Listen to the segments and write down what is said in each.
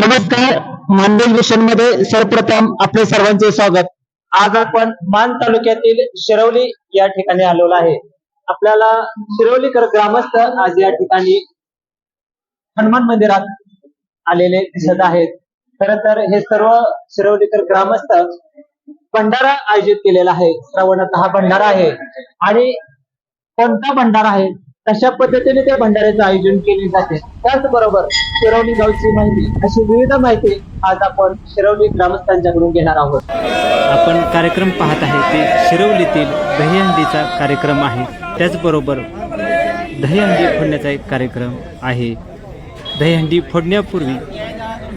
नमस्कार मानदेश मिशनमध्ये सर्वप्रथम आपले सर्वांचे स्वागत. आज आपण मान तालुक्यातील शिरवली या ठिकाणी आलेलो आहे. आपल्याला शिरवलीकर ग्रामस्थ आज या ठिकाणी हनुमान मंदिरात आलेले दिसत आहेत. खर तर हे सर्व शिरवलीकर ग्रामस्थ भंडारा आयोजित केलेला आहे. श्रावणाचा हा भंडारा आहे. आणि कोणता भंडारा आहे? कशा पद्धतीने त्या भंडाऱ्याचं आयोजन केले जाते? त्याचबरोबर शिरवली गावची माहिती अशी विविध माहिती आज आपण शिरवली ग्रामस्थांच्याकडून घेणार आहोत. आपण कार्यक्रम पाहत आहे ते शिरवलीतील दहीहंडीचा कार्यक्रम आहे. त्याचबरोबर दहीहंडी फोडण्याचा एक कार्यक्रम आहे. दहीहंडी फोडण्यापूर्वी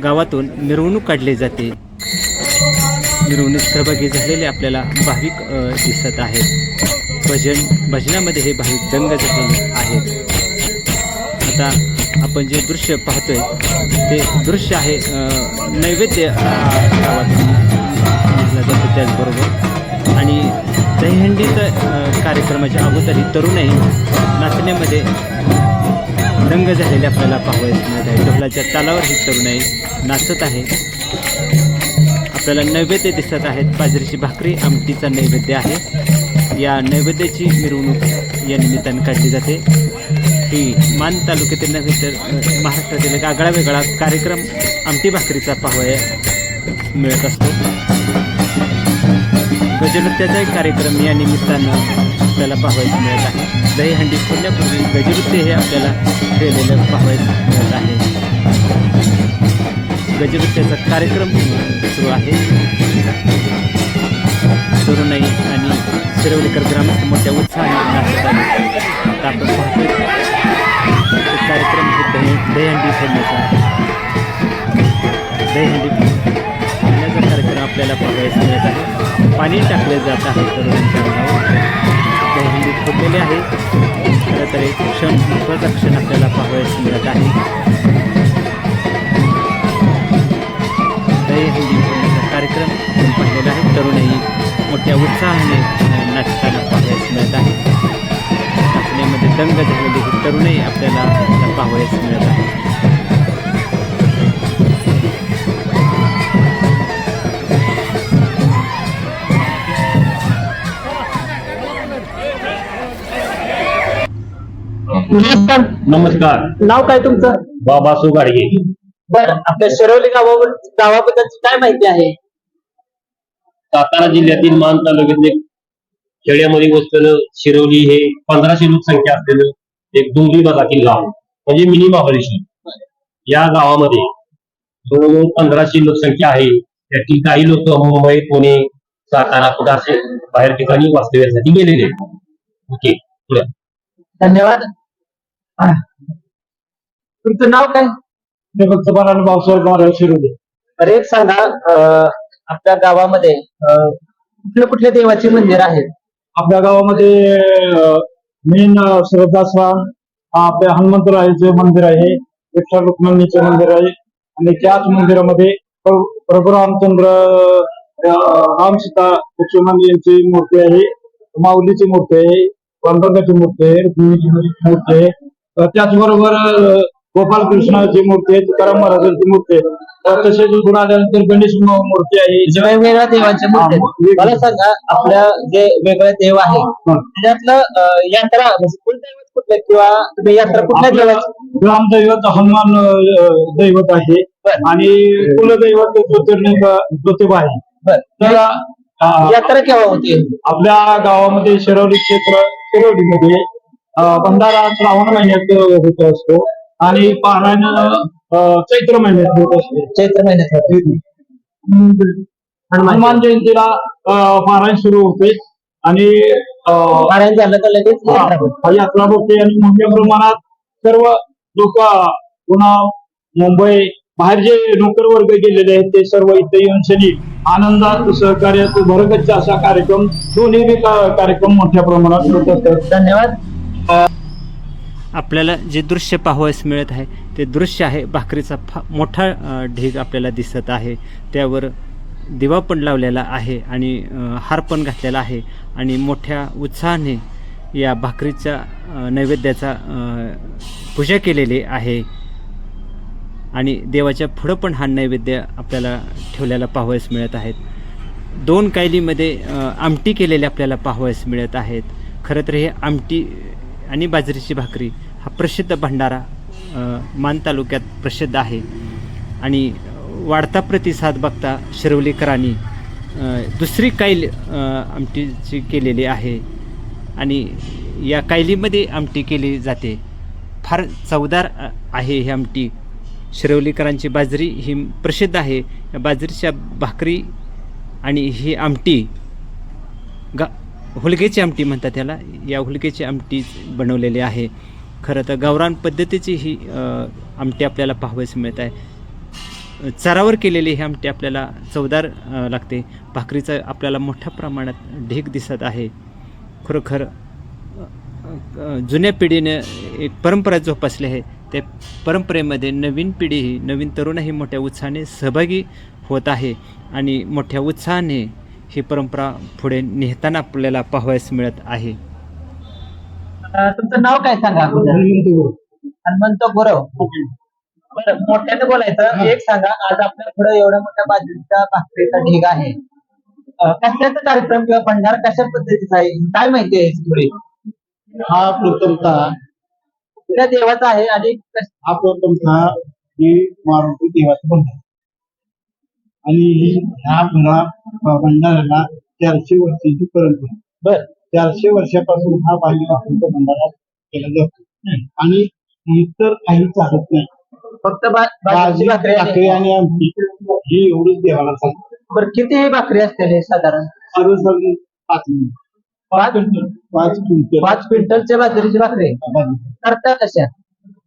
गावातून मिरवणूक काढली जाते. मिरवणूक सहभागी झालेले आपल्याला भाविक दिसत आहेत. भजन भजनामध्ये हे भाविक दंग झालेले आहेत. आता आपण जे दृश्य पाहतोय ते दृश्य आहे नैवेद्य म्हटलं जातं त्याचबरोबर. आणि दहीहंडीचं कार्यक्रमाच्या अगोदरही तरुणाई नाचण्यामध्ये दंग झालेले आपल्याला पाहावयास मिळत आहे. ढोलाच्या तालावर ही तरुणाई नाचत आहे. आपल्याला नैवेद्य दिसत आहेत. बाजरीची भाकरी आमटीचा नैवेद्य आहे. या नैवेद्याची मिरवणूक या निमित्ताने काढली जाते. ही मान तालुक्यातील नव्हे तर महाराष्ट्रातील एक आगळा वेगळा कार्यक्रम आमटी भाकरीचा पाहावया मिळत असतो. गजनृत्याचा एक कार्यक्रम या निमित्तानं आपल्याला पाहावयास मिळत आहे. दहीहंडी खोलण्यापूर्वी गजनृत्य हे आपल्याला केलेलं पाहावयास मिळत आहे. गजनृत्याचा कार्यक्रम सुरू आहे. शिरवलीकर ग्रामस्थ मोठ्या उत्साहाने नाचत आहे आता आपण पाहतो कार्यक्रम हे दही दहीहंडी फोडण्याचा दहीहंडी फोडण्याचा कार्यक्रम आपल्याला पाहावयास मिळत आहे. पाणी टाकले जात आहे तरुणांच्या अंगावर दहीहंडी फोडलेली आहे. खरं तर एक क्षण महत्त्वाचा क्षण आपल्याला पाहावयास मिळत आहे. दहीहंडी पाहिलेला आहे तरुणाई मोठ्या उत्साहाने नाचताना पाहावयास मिळत आहे नाचण्यामध्ये दंग झालेली ही तरुणाई आपल्याला पाहावयास मिळत आहे नमस्कार. नमस्कार. नाव काय तुमचं? बाबा सुगाडगे बरं आपल्या शिरवली गावावर गावाबद्दलची काय माहिती आहे? सातारा जिल्ह्यातील मान तालुक्यातील खेड्यामध्ये वसलेलं शिरवली हे पंधराशे लोकसंख्या असलेलं एक डोंगरी भागातील गाव म्हणजे मिनी महाबळेश्वर या गावामध्ये जवळजवळ पंधराशे लोकसंख्या आहे त्यातील काही लोक मुंबई पुणे सातारा कुठं असे बाहेर ठिकाणी वास्तव्यासाठी गेलेले. ओके पुढे. धन्यवाद. तुमचं नाव काय मी फक्त मला पावसाळ्यात महाराज शिरवले बरं एक सांगा अं, आपल्या गावामध्ये कुठल्या कुठल्या देवाचे मंदिर आहेत? आपल्या गावामध्ये मेन श्रद्धास्थान आपल्या हनुमंतरायाचे मंदिर आहे विठ्ठल रुक्मिणीचे मंदिर आहे आणि त्याच मंदिरामध्ये प्रभू रामचंद्र राम सीता लक्ष्मण यांची मूर्ती आहे माऊलीची मूर्ती आहे पांडुरंगाची मूर्ती आहे रुक्मिणीची मूर्ती आहे. त्याचबरोबर अं, गोपालकृष्णाची मूर्ती आहे तुकाराम महाराजांची मूर्ती आहे. तसेच इकडून आल्यानंतर गणेश मूर्ती आहे. वेगवेगळ्या देवांच्या मूर्ती आहेत. मला सांगा आपल्या जे वेगळे देव आहे हा. त्याच्यातलं अं, यात्रा म्हणजे कुलदैवत कुठले किंवा तुम्ही यात्रा कुठल्या आपलं देवाची? ग्रामदैवत हनुमान अं, दैवत आहे. बरं. आणि कुलदैवत ज्योतिर्लिंग ज्योतिबा आहे. बरं. तर अं, यात्रा केव्हा होती? आपल्या गावामध्ये शिरवली क्षेत्र शिरवलीमध्ये अं, भंडारा श्रावण महिन्यात होत असतो. आणि पारायण चैत्र महिन्यात होत असते चैत्र महिन्यात होती. हनुमान जयंतीला पारायण सुरू होते आणि अं, पारायण झालं तर लगेच यात्रा होती. हा यात्रा आणि मोठ्या प्रमाणात सर्व लोक पुन्हा मुंबई बाहेर जे नोकर वर्ग गेलेले आहेत ते सर्व इथे येऊन शनी आनंदात सहकार्यात भरगच्च असा कार्यक्रम दोन्ही बी का- कार्यक्रम मोठ्या प्रमाणात होत असतात धन्यवाद आपल्याला जे दृश्य पाहावयास मिळत आहे ते दृश्य आहे भाकरीचा फा मोठा ढीग आपल्याला दिसत आहे. त्यावर दिवा पण लावलेला आहे आणि हार पण घातलेला आहे आणि मोठ्या उत्साहाने या भाकरीच्या नैवेद्याचा पूजा केलेली आहे. आणि देवाच्या पुढं पण हा नैवेद्य आपल्याला ठेवलेला पाहावयास मिळत आहेत. दोन कायलीमध्ये आमटी केलेले आपल्याला पाहावयास मिळत आहेत. खरं तर हे आमटी आणि बाजरीची भाकरी हा प्रसिद्ध भंडारा मान तालुक्यात प्रसिद्ध आहे. आणि वाढता प्रतिसाद बघता शिरवलीकरांनी दुसरी काईल आमटीची केलेली आहे. आणि या कायलीमध्ये आमटी केली जाते. फार चवदार आहे ही आमटी. शिरवलीकरांची बाजरी ही प्रसिद्ध आहे. या बाजरीच्या भाकरी आणि ही आमटी गा हुलगेची आमटी म्हणतात त्याला या हुलगेची आमटी बनवलेली आहे. खरं तर गावरान पद्धतीची ही आमटी आपल्याला पाहावयास मिळत आहे. चरावर केलेली ही आमटी आपल्याला चवदार लागते. भाकरीचा आपल्याला मोठ्या प्रमाणात ढीग दिसत आहे. खरोखर जुन्या पिढीनं एक परंपरा जोपासली आहे. त्या परंपरेमध्ये नवीन पिढी ही नवीन तरुणही मोठ्या उत्साहाने सहभागी होत आहे. आणि मोठ्या उत्साहाने ही परंपरा पुढे नेताना आपल्याला पाहावयास मिळत आहे. तुमचं नाव काय सांगा? हनुमंत गुरव. बरं मोठ्याने बोलायचं. एक सांगा आज आपल्या पुढे एवढ्या मोठ्या बाजरीच्या भाकरीचा ढीग आहे. कशाचा कार्यक्रम किंवा भंडार कशा पद्धतीचा आहे? काय माहिती आहे थोडी हा प्रथमतः त्या देवाचा आहे आणि हा प्रथमतः ही मारुती देवाचं बंधार आणि ही ह्या भरा भंडाराला चारशे वर्षाची परंपरा. बर. चारशे वर्षापासून हा बाजी भाकरीचा भंडारा केला जातो आणि इतर काही चालत नाही. फक्त भाजी भाकरी. आणि आमटी ही एवढीच देवाला चालते. बरं किती ही भाकरी असते हे साधारण? सर्वसाधारण पाच मिनिट पाच पाच क्विंटल. पाच क्विंटलच्या बाजरीची भाकरी. करता कशा?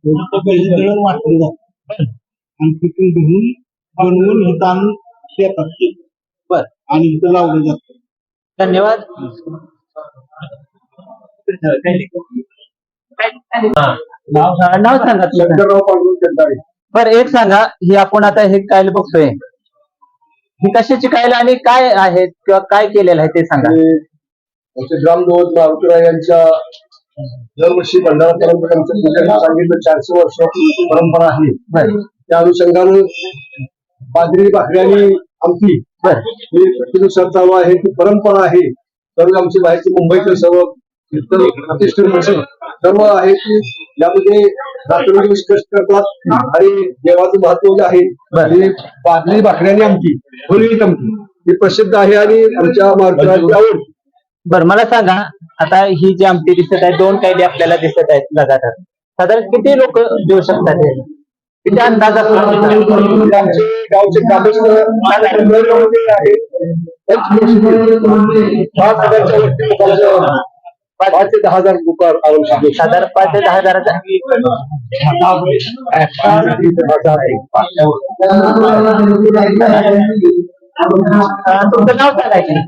वाटलं जातं आणि तिथून धुवून बनवून आणून शेतात ते बर. आणि इथं लावलं जातं. धन्यवाद. नाव सांगा. नाव सांगा तुझं. बरं एक सांगा ही आपण आता हे कायल बघतोय. ही कशाची कायल आणि काय आहे किंवा काय केलेलं आहे ते सांगा. आमचे ग्रामदेवत मारुतीराव यांच्या दरवर्षी भंडारा परंपरा आमच्या सांगितलं. चारशे वर्ष परंपरा आहे. बरं. त्या अनुषंगानं बाजरी भाकरी आणि आमटी. ही चालू आहे ती परंपरा आहे. सर्व आमचे बाहेरचे मुंबईतले सर्व कीर्तन प्रतिष्ठित सर्व आहे की यामध्ये रात्रंदिवस कष्ट करतात आणि देवाचं महत्त्व जे आहे हे बाजरी भाकरी आणि आमटी फुलवीत आमटी. ही प्रसिद्ध आहे आणि आमच्या मारुतीरावची आवड. बरं मला सांगा आता ही जी आमटी दिसत आहे दोन कैदी आपल्याला दिसत आहेत लगातार. साधारण किती लोक देऊ शकतात हे किती अंदाज असू शकतो? आमचे गावचे ग्रामस्थ दरवर्षी आहे. पाच हजारच्या वरती लोकांचं पाच ते दहा हजार दुकान आवश्यक आहे. साधारण पाच ते दहा हजाराचा अं, तुमचं नाव सांगायचं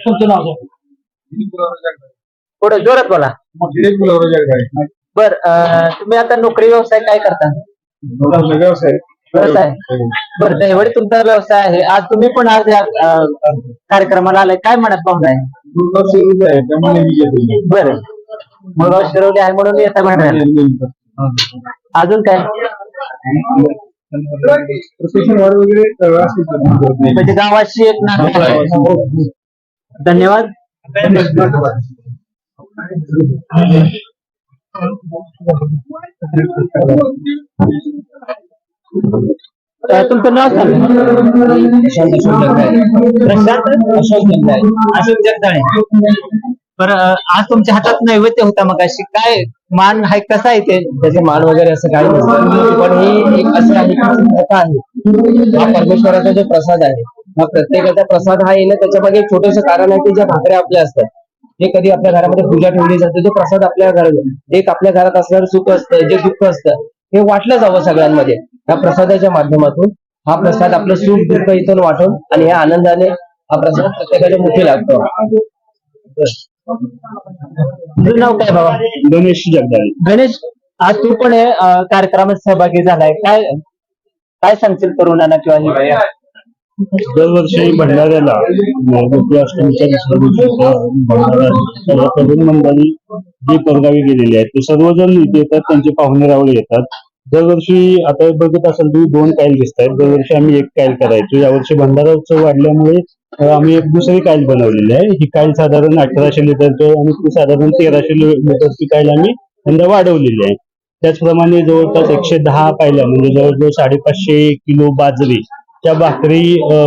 तुमचं नाव थोडं जोरात बोला बर तुम्ही आता नोकरी व्यवसाय काय करता? व्यवसाय. व्यवसाय. बरं दैवडी तुमचा व्यवसाय आहे. आज तुम्ही पण आज या कार्यक्रमाला आलाय. काय म्हणत पाहुणार बरं. मुळगाव शिरवले आहे म्हणून येता म्हणणार अजून काय? म्हणजे गावाशी एक नातं आहे. धन्यवाद. तुमचं नाव सांगा? प्रशांत अशोक जगदाळे. अशोक जगदाळे आज तुमच्या हातात नैवेद्य होता मग अशी काय मान आहे कसा आहे ते? त्याचे मान वगैरे असं काही नसतं पण ही एक अशी आहे कथा आहे. हा परमेश्वराचा जो प्रसाद आहे हा प्रत्येकाचा प्रसाद हा येणं त्याच्यामागे एक छोटस कारण आहे की ज्या भाकऱ्या आपल्या असतात हे कधी आपल्या घरामध्ये पूजा ठेवली जाते जो प्रसाद आपल्या घरात एक आपल्या घरात असणारं सुख असतं जे दुःख असतं हे वाटलं जावं सगळ्यांमध्ये. या प्रसादाच्या माध्यमातून हा प्रसाद आपलं सुख दुःख इथून वाटून आणि या आनंदाने हा प्रसाद प्रत्येकाच्या मुखी लागतो. तुझं नाव काय बाबा? गणेश जगदाळे. गणेश आज तू पण हे अं, कार्यक्रमात सहभागी झालाय. काय काय सांगशील तरुणांना किंवा हे? दरवर्षी भंडाऱ्याला गोकुळाष्टमीच्या दुसऱ्या दिवशी भंडारा सर्व तरुण मंडळी जी परगावी गेलेली आहेत ते सर्वजण इथे येतात त्यांचे पाहुणे रावळे येतात. दरवर्षी आता बघत असाल तुम्ही दोन कायल दिसत आहेत दरवर्षी आम्ही एक कायल करायचो. यावर्षी भंडारा उत्सव वाढल्यामुळे आम्ही एक दुसरी कायल बनवलेली आहे. ही कायल साधारण अठराशे लिटरचं आणि ती साधारण तेराशे लिटरची कायल आम्ही यंदा वाढवलेली आहे. त्याचप्रमाणे जवळपास एकशे दहा पायल्या म्हणजे जवळजवळ साडेपाचशे किलो बाजरी त्या भाकरी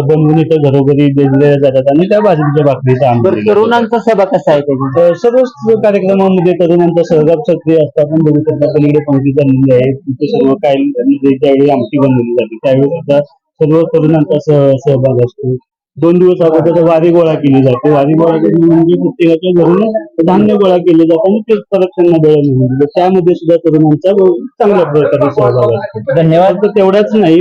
बनवून इथं घरोघरी दिल्या जातात आणि त्या बाजरीच्या भाकरीचा. तरुणांचा सहभाग कसा आहे तर सर्वच कार्यक्रमामध्ये तरुणांचा सहभाग सक्रिय असतो. आपण बघू शकता पलीकडे पंक्ती चाललेली आहे. तिथे सर्व काय म्हणजे ज्यावेळी आमटी बनवली जाते त्यावेळी सुद्धा सर्व तरुणांचा सह सहभाग असतो. दोन दिवस अगोदर वारी गोळा केली जाते. वारी गोळा केली म्हणजे प्रत्येकाच्या घरून धान्य गोळा केले जातं आणि तेच परत त्यांना दिलं त्यामध्ये सुद्धा तरुणांचा चांगल्या प्रकारे सहभाग असतो. धन्यवाद. फक्त तेवढाच नाही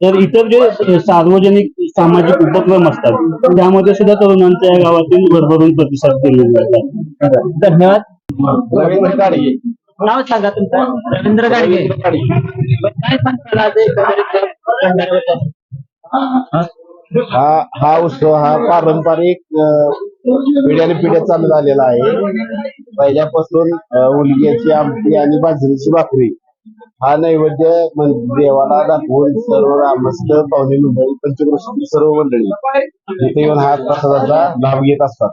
तर इतर जे सार्वजनिक सामाजिक उपक्रम असतात त्यामध्ये सुद्धा तरुणांच्या या गावातील भरभरून प्रतिसाद दिले जातात धन्यवाद. रवींद्र गाडगे. नाव सांगा तुमचं. रवींद्र गाडगे. काय सांगताल भंडाऱ्याबद्दल? हा हा उत्सव हा पारंपरिक पिढ्याने पिढ्या चालू झालेला आहे. पहिल्यापासून उलग्याची आमटी आणि बाजरीची भाकरी हा नैवेद्य देवाला दाखवून सर्व ग्रामस्थ पाहुणे मंडळी पंचक्रोशीतील सर्व मंडळी इथे येऊन हा प्रसादाचा लाभ घेत असतात.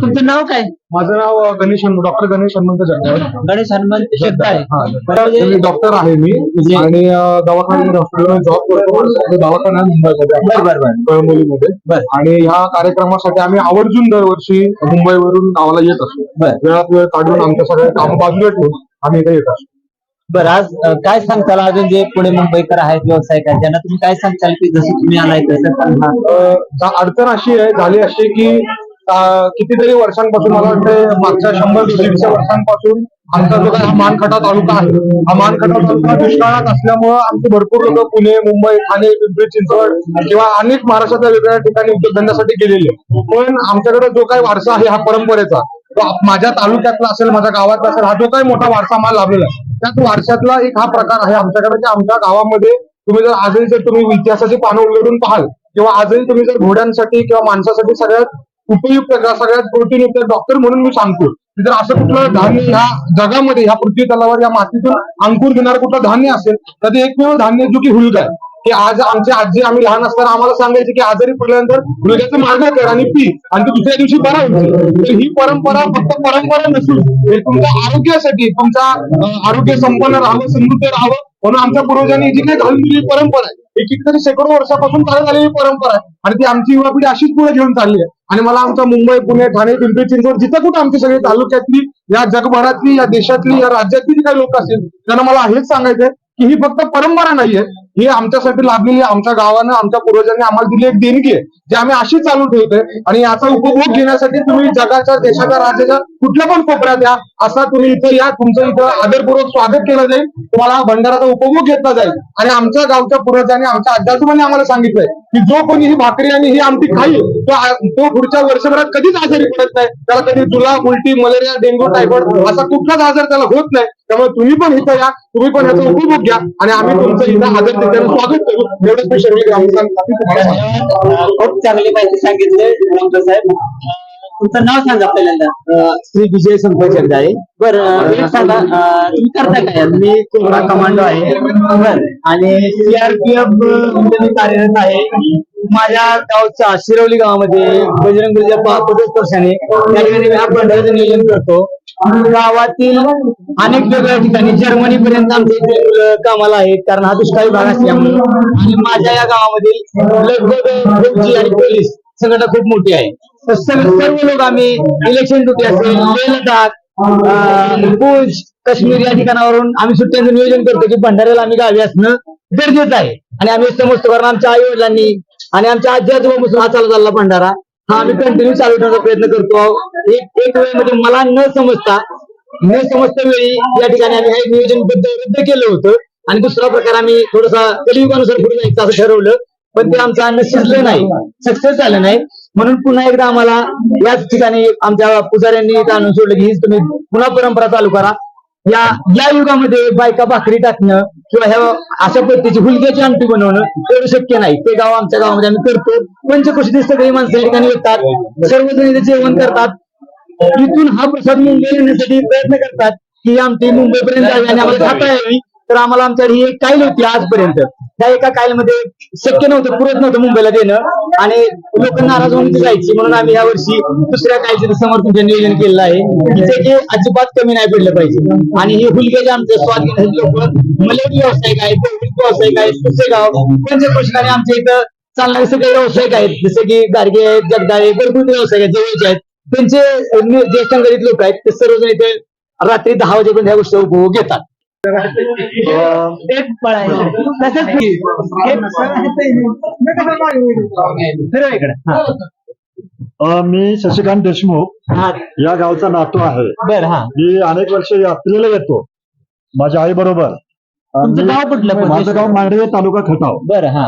तुमचं नाव काय? माझं नाव गणेश हनुमंत डॉक्टर गणेश हनुमंत जगताप. गणेश हनुमंत शेट्टी आहे. हा. बरोबर मी डॉक्टर आहे मी. आणि दवाखान्यामध्ये हॉस्पिटलमध्ये जॉब करतो. दवाखाना मुंबईमध्ये. आणि ह्या कार्यक्रमासाठी आम्ही आवर्जून दरवर्षी मुंबईवरून गावाला येत असतो. वेळात वेळ काढून आमच्या सगळ्या काम बाजूला ठेवून आम्ही इथे येत असतो. बरं आज काय सांगताल अजून जे पुणे मुंबईकर आहेत व्यावसायिक आहेत त्यांना तुम्ही काय सांगताल की जसं तुम्ही आलाय तसं सांगा. अं, जा- अडचण अशी आहे झाली अशी की अं, कितीतरी वर्षांपासून मला वाटतं मागच्या शंभर दीडशे वर्षांपासून आमचा जो काही हा मानखटा तालुका आहे हा मानखटा तालुका दुष्काळात असल्यामुळं आमचे भरपूर लोक पुणे मुंबई ठाणे पिंपरी चिंचवड किंवा अनेक महाराष्ट्राच्या वेगवेगळ्या ठिकाणी उद्योगधंद्यासाठी गेलेले पण आमच्याकडे जो काही वारसा आहे हा परंपरेचा तो आप- माझ्या तालुक्यातला असेल माझ्या गावातला असेल हा जो काही मोठा वारसा मला लाभलेला आहे त्याच वारशातला एक हा प्रकार आहे. आमच्याकडे की आमच्या गावामध्ये तुम्ही जर आजही जर तुम्ही इतिहासाची पानं उलगडून पाहाल किंवा आजही तुम्ही जर घोड्यांसाठी किंवा माणसासाठी सगळ्यात उपयुक्त सगळ्यात प्रोटीनयुक्त डॉक्टर म्हणून मी सांगतो की जर असं कुठलं धान्य ह्या जगामध्ये ह्या पृथ्वी तलावर या मातीतून अंकुर घेणार कुठलं धान्य असेल तर ते एकमेव धान्य जो की हुलगा आहे. की आज आमची आजी आम्ही लहान असताना आम्हाला सांगायचे की आजारी पडल्यानंतर हुलग्याचं मार्ग कर आणि पी आणि दुसऱ्या दिवशी बरा होईल. ही परंपरा फक्त परंपरा नसून हे तुमच्या आरोग्यासाठी तुमच्या आरोग्य संपन्न राहावं समृद्ध राहावं म्हणून आमच्या पूर्वजांनी जी काही घालून दिलेली परंपरा आहे ही कितीतरी शेकडो वर्षापासून चालत आलेली परंपरा आहे. आणि ती आमची युवा पिढी अशीच पुढे घेऊन चालली आहे. आणि मला आमच्या मुंबई पुणे ठाणे पिंपरी चिंचवड जिथं कुठं आमची सगळी तालुक्यातली या जगभरातली या देशातली या राज्यातली जी काही लोक असतील त्यांना मला हेच सांगायचंय की ही फक्त परंपरा नाहीये ही आमच्यासाठी लाभलेली आमच्या गावानं आमच्या पूर्वजांनी आम्हाला दिली एक देणगी आहे जी आम्ही अशी चालू ठेवतोय. आणि याचा उपभोग घेण्यासाठी तुम्ही जगाच्या देशाच्या राज्याच्या कुठल्या पण कोपऱ्यात या असा तुम्ही इथं या. तुमचं इथं आदरपूर्वक स्वागत केलं जाईल. तुम्हाला भंडाराचा उपभोग घेतला जाईल. आणि आमच्या गावच्या पूर्वजांनी आमच्या आजोबांनी आम्हाला सांगितलंय की जो कोणी ही भाकरी आणि ही आमची खाईल तो पुढच्या वर्षभरात कधीच आजारी पडत नाही. त्याला कधी जुलाब उलटी मलेरिया डेंग्यू टायफॉइड असा कुठलाच आजार त्याला होत नाही. त्यामुळे तुम्ही पण इथं या तुम्ही पण याचा उपभोग घ्या. आणि आम्ही तुमचं इथं आदर देताना स्वागत करू एवढंच मी शर्मी ग्रामस्थांसाठी तुम्हाला सांगतो. धन्यवाद अं, खूप चांगली माहिती सांगितली डॉक्टर साहेब अं, तुमचं नाव सांगा पहिल्यांदा. श्री विजय संपत जगदाळे बरं एक सांगा अं, तुम्ही करता काय? मी कोबरा कमांडो आहे. बरं. आणि सीआरपीएफमध्ये मी कार्यरत आहे. माझ्या गावच्या शिरवली गावामध्ये बजरंगबलीच्या पस्तीस वर्षाने त्या ठिकाणी मी हा नियोजन करतो. गावातील अनेक वेगवेगळ्या ठिकाणी जर्मनी पर्यंत आमच्या इथे मुलं कामाला आहेत. कारण हा दुष्काळी भाग असल्यामुळे. आणि माझ्या या गावामध्ये लगभग फौजी आणि पोलीस संघटना खूप मोठी आहे. सर्व लोक आम्ही इलेक्शन ड्युटी असेल लेह लडाख भुज काश्मीर या ठिकाणावरून आम्ही सुट्ट्यांचं नियोजन करतो की भंडाऱ्याला आम्ही गावी असणं गरजेचं आहे. आणि आम्ही समजतो कारण आमच्या आई वडिलांनी आणि आमच्या आजी आजोबापासून हा चालत चालला भंडारा. हा आम्ही कंटिन्यू चालू ठेवण्याचा प्रयत्न करतो. एक एक वेळेमध्ये म्हणजे मला न समजता न समजता वेळी या ठिकाणी आम्ही हे नियोजनबद्ध रद्द केलं होतं. आणि दुसरा प्रकार आम्ही थोडासा कलियुगानुसार पुढे जायचं असं ठरवलं. पण ते आमचं अन्न शिजलं नाही. सक्सेस झालं नाही. म्हणून पुन्हा एकदा आम्हाला याच ठिकाणी आमच्या पुजाऱ्यांनी इथं आणून सोडलं की हीच तुम्ही पुन्हा परंपरा चालू करा. या या युगामध्ये बायका भाकरी टाकणं किंवा ह्या अशा पद्धतीची हुलक्याची आमटी बनवणं एवढं शक्य नाही. ते गाव आमच्या गावामध्ये आम्ही करतो. पंचकृषीतील सगळी माणसं ठिकाणी येतात. सर्वजण इथे जेवण करतात. इथून हा प्रसाद मुंबई येण्यासाठी प्रयत्न करतात की आमची मुंबईपर्यंत जावी आणि आम्हाला खाता यावी. तर आम्हाला आमच्याकडे ही एक काईल होती आजपर्यंत. त्या एका काईलमध्ये शक्य नव्हतं पुरत नव्हतं मुंबईला देणं. आणि लोक नाराज होऊन जायची. म्हणून आम्ही या वर्षी दुसऱ्या काहीच्या समोर तुमचं नियोजन केलेलं आहे. तिथे जे की अजिबात कमी नाही पडलं पाहिजे. आणि हे हुलगे आमचे स्वाधीन लोक मलेरी व्यावसायिक आहेत व्यावसायिक आहेत पुसेगाव पंचकृष्णाने आमच्या इथं चालणारे सगळे व्यावसायिक आहेत. जसे की गाडगे आहेत जगदाळे भरपूर व्यावसायिक आहेत जवळचे आहेत. त्यांचे नि- ज्येष्ठ लोक आहेत. ते सर्वजण इथे रात्री दहा वाजेपर्यंत ह्या गोष्टी उपभोग घेतात. एक. तसंच मी शशिकांत देशमुख हा. या गावचा नातू आहे. बरं हा. मी अनेक वर्ष यात्रेला येतो. माझ्या आई बरोबर. तुमचं गाव कुठलं? पण? माझं गाव मांडवे तालुका खटाव. बरं हा.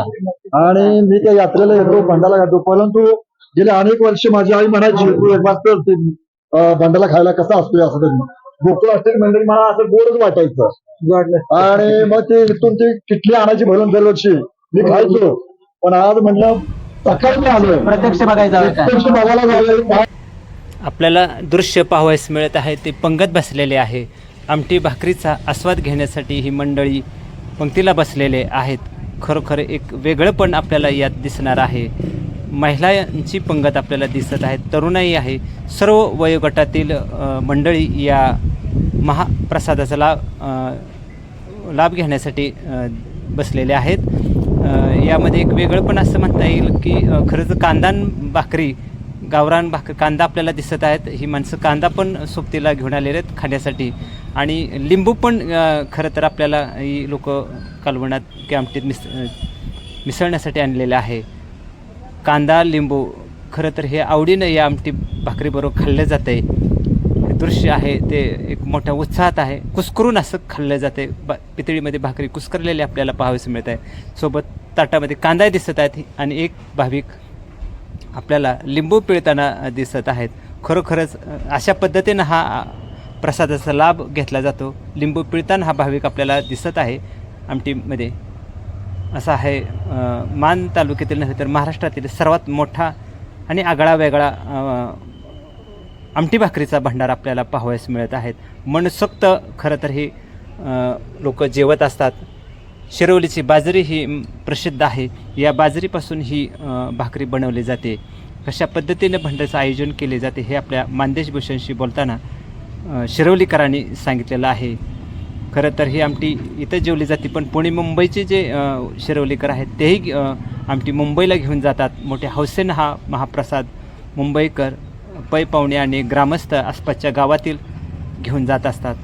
आणि मी त्या यात्रेला येतो बंडाला घालतो परंतु गेले अनेक वर्ष माझी आई म्हणायची तू एक अ, बंडाला खायला कसा असतोय? असं गोकुळ अष्टक मंदिर मला असं गोडच वाटायचं. आणि मग ते इथून ते किटली आणायची भरून दरवर्षी. मी खायचो. पण आज म्हटलं सकाळी आलोय. प्रत्यक्ष बघायचा प्रत्यक्ष बघायला आपल्याला दृश्य पाहावयास मिळत आहे ते पंगत बसलेले आहे. आमटी भाकरीचा आस्वाद घेण्यासाठी ही मंडळी पंक्तीला बसलेले आहेत. खरोखर एक वेगळं पण आपल्याला यात दिसणार आहे. महिलांची पंगत आपल्याला दिसत आहे तरुणाई आहे. सर्व वयोगटातील मंडळी या महाप्रसादाचा लाभ लाभ घेण्यासाठी बसलेले आहेत. यामध्ये एक वेगळं पण असं म्हणता येईल की खरंच कांदान भाकरी गावरान भाकर कांदा आपल्याला दिसत आहेत. ही माणसं कांदा पण सोबतीला घेऊन आलेले आहेत खाण्यासाठी. आणि लिंबू पण खरं तर आपल्याला ही लोक कालवणात किंवा आमटीत मिस मिसळण्यासाठी आणलेले आहे. कांदा लिंबू खरं तर हे आवडीनं या आमटी भाकरीबरोबर खाल्लं जातं आहे दृश्य आहे ते एक मोठ्या उत्साहात आहे. कुस्करून असं खाल्लं जाते. बा पितळीमध्ये भाकरी कुस्करलेली आपल्याला पाहावेस मिळत आहे सोबत ताटामध्ये कांदा दिसत आहेत आणि एक भाविक आपल्याला लिंबू पिळताना दिसत आहेत. खरोखरच अशा पद्धतीनं हा प्रसादाचा लाभ घेतला जातो. लिंबू पिळताना हा भाविक आपल्याला दिसत आहे आमटीमध्ये. असा आहे मान तालुक्यातील नव्हे तर महाराष्ट्रातील सर्वात मोठा आणि आगळा वेगळा आमटी भाकरीचा भांडार आपल्याला पाहावयास मिळत आहेत. मनसोक्त खरं तर ही लोक जेवत असतात. शिरवलीची बाजरी ही प्रसिद्ध आहे. या बाजरीपासून ही भाकरी बनवली जाते. कशा पद्धतीने भंडाराचं आयोजन केले जाते हे आपल्या मानदेश भूषणशी बोलताना शिरवलीकरांनी सांगितलेलं आहे. खरं तर ही आमटी इथं जेवली जाते पण पुणे मुंबईचे जे शिरवलीकर आहेत तेही आमटी मुंबईला घेऊन जातात. मोठ्या हौसेनं हा महाप्रसाद मुंबईकर पै पाहुणे आणि ग्रामस्थ आसपासच्या गावातील घेऊन जात असतात.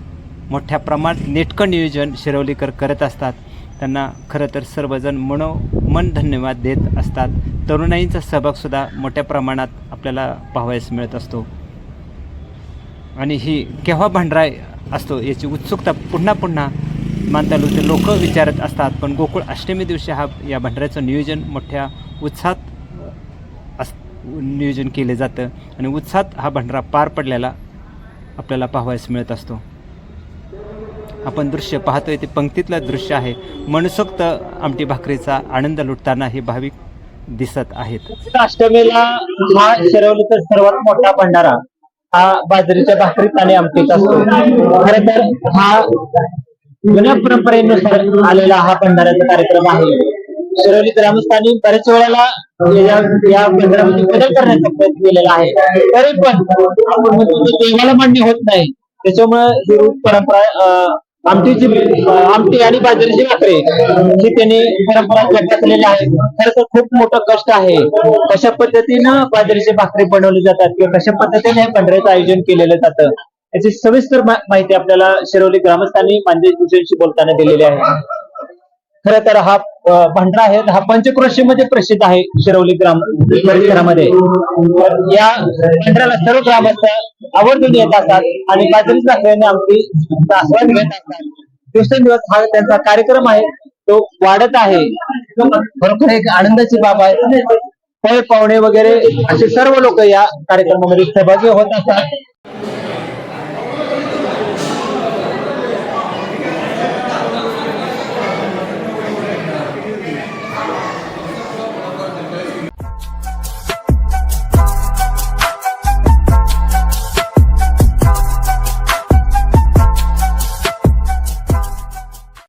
मोठ्या प्रमाणात नेटकं नियोजन शिरवलीकर करत असतात. त्यांना खरं तर सर्वजण मनो मन धन्यवाद देत असतात. तरुणाईंचा सहभागसुद्धा मोठ्या प्रमाणात आपल्याला पाहावयास मिळत असतो. आणि ही केव्हा भांडराय असतो याची उत्सुकता पुन्हा पुन्हा मानतालुचे लोक विचारत असतात. पण गोकुळ अष्टमी दिवशी हा या भांडऱ्याचं नियोजन मोठ्या उत्साहात नियोजन केले जातं आणि उत्साहात हा भंडारा पार पडलेला आपल्याला पाहावयास मिळत असतो. आपण दृश्य पाहतोय ते पंक्तीतलं दृश्य आहे. मनसोक्त आमटी भाकरीचा आनंद लुटताना हे भाविक दिसत आहेत. अष्टमीला हा शिरवलीचा सर्वात मोठा भंडारा हा बाजरीच्या भाकरीत आणि आमटीत असतो. खर तर हा जुन्या परंपरेनुसार आलेला हा भंडाऱ्याचा कार्यक्रम आहे. शिरोली ग्रामस्थांनी बऱ्याच वेळेला या केंद्रामध्ये बदल करण्याचा प्रयत्न केलेला आहे. तरी पण म्हणजे देवाला मान्य होत नाही. त्याच्यामुळे ही परंपरा आमटीची आमटी आणि बाजरीची भाकरी ही त्यांनी परंपरा जोपासलेली आहे. खरं तर खूप मोठं कष्ट आहे. कशा पद्धतीनं बाजरीची भाकरी बनवली जातात किंवा कशा पद्धतीने हे भंडाऱ्याचं आयोजन केलेलं जातं याची सविस्तर माहिती आपल्याला शिरोली ग्रामस्थांनी मानदेश भूषणशी बोलताना दिलेली आहे. खरं तर हा भंडारा आहे हा पंचक्रोशीमध्ये प्रसिद्ध आहे शिरवली ग्राम परिसरामध्ये या भंडाऱ्याला सर्व ग्रामस्थ आवर्जून येत असतात आणि बाजरी भाकरीने आमची आस्वाद घेत असतात. दिवसेंदिवस हा त्यांचा कार्यक्रम आहे तो वाढत आहे. खरोखर एक आनंदाची बाब आहे. फळ पाहुणे वगैरे असे सर्व लोक या कार्यक्रमामध्ये सहभागी होत असतात.